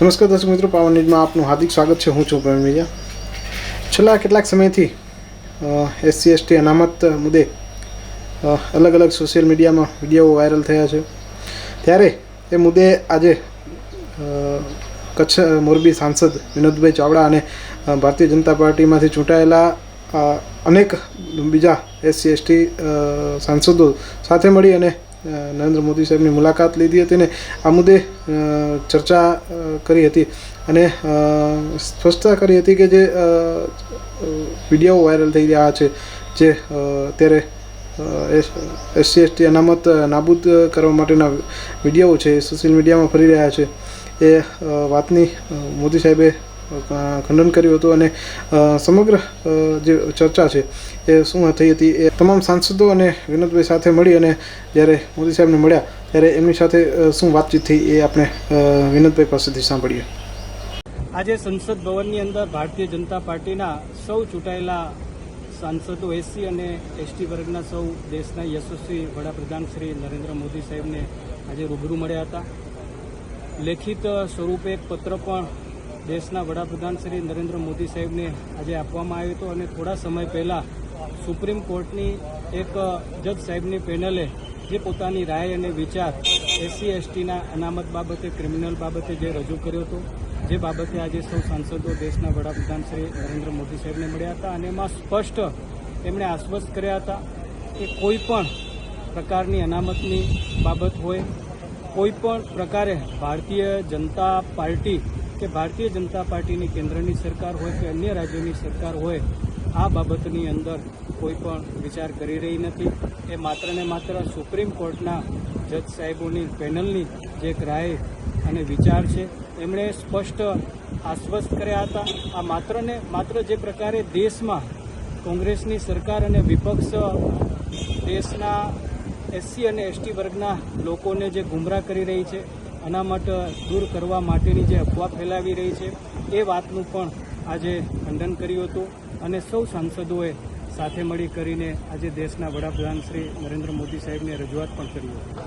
નમસ્કાર દર્શક મિત્રો પાવર ન્યૂઝમાં આપનું હાર્દિક સ્વાગત છે. હું છું પ્રવીણ મિયા છેલ્લા કેટલાક સમયથી એસસી, એસટી અનામત મુદ્દે અલગ અલગ સોશિયલ મીડિયામાં વીડિયો વાયરલ થયા છે. ત્યારે એ મુદ્દે આજે કચ્છ મોરબી સાંસદ વિનોદભાઈ ચાવડા અને ભારતીય જનતા પાર્ટીમાંથી ચૂંટાયેલા અનેક બીજા એસસી, એસટી સાંસદો સાથે મળી અને નરેન્દ્ર મોદી સાહેબની મુલાકાત લીધી હતી અને આ મુદ્દે ચર્ચા કરી હતી. અને સ્પષ્ટતા કરી હતી કે જે વીડિયો વાયરલ થઈ રહ્યા છે, જે અત્યારે એસસી, એસટી અનામત નાબૂદ કરવા માટેના વીડિયો છે સોશિયલ મીડિયામાં ફરી રહ્યા છે. એ વાતની મોદી સાહેબે ખંડન કર્યું હતું અને સમગ્ર જે ચર્ચા છે એ શું થઈ હતી એ તમામ સાંસદો અને વિનોદભાઈ સાથે મળી અને જ્યારે મોદી સાહેબને મળ્યા ત્યારે એમની સાથે શું વાતચીત થઈ એ આપણે વિનોદભાઈ પાસેથી સાંભળીએ. આજે સંસદ ભવનની અંદર ભારતીય જનતા પાર્ટીના સૌ ચૂંટાયેલા સાંસદો એસસી અને એસટી વર્ગના સૌ દેશના યશસ્વી વડાપ્રધાન શ્રી નરેન્દ્ર મોદી સાહેબને આજે રૂબરૂ મળ્યા હતા. લેખિત સ્વરૂપે એક પત્ર પણ દેશના વડાપ્રધાન શ્રી નરેન્દ્ર મોદી સાહેબને આજે આપવામાં આવ્યો હતો અને થોડા સમય પહેલા સુપ્રીમ કોર્ટની એક જજ સાહેબની પેનલે જે પોતાની રાય અને વિચાર એસસી, એસટીના અનામત બાબતે, ક્રિમિનલ બાબતે જે રજૂ કર્યો હતો, જે બાબતે આજે સૌ સાંસદો દેશના વડાપ્રધાન શ્રી નરેન્દ્ર મોદી સાહેબને મળ્યા હતા અને એમાં સ્પષ્ટ એમણે આશ્વસ્ત કર્યા હતા કે કોઈ પણ પ્રકારની અનામતની બાબત હોય, કોઈ પણ પ્રકારે ભારતીય જનતા પાર્ટી કે ભારતીય જનતા પાર્ટીની કેન્દ્રની સરકાર હોય કે અન્ય રાજ્યોની સરકાર હોય, આ બાબતની અંદર કોઈ પણ વિચાર કરી રહી નથી. એ માત્ર ને માત્ર સુપ્રીમ કોર્ટના જજ સાહેબોની પેનલની જે એક રાય અને વિચાર છે. એમણે સ્પષ્ટ આશ્વસ્ત કર્યા હતા. આ માત્ર ને માત્ર જે પ્રકારે દેશમાં કોંગ્રેસની સરકાર અને વિપક્ષ દેશના એસસી અને એસટી વર્ગના લોકોને જે ગુમરાહ કરી રહી છે અનામત દૂર કરવા માટેની જે અફવા ફેલાવી રહી છે, એ વાતનું પણ આજે ખંડન કર્યું હતું અને સૌ સાંસદોએ સાથે મળી કરીને આજે દેશના વડાપ્રધાન શ્રી નરેન્દ્ર મોદી સાહેબને રજૂઆત પણ કરી હતી.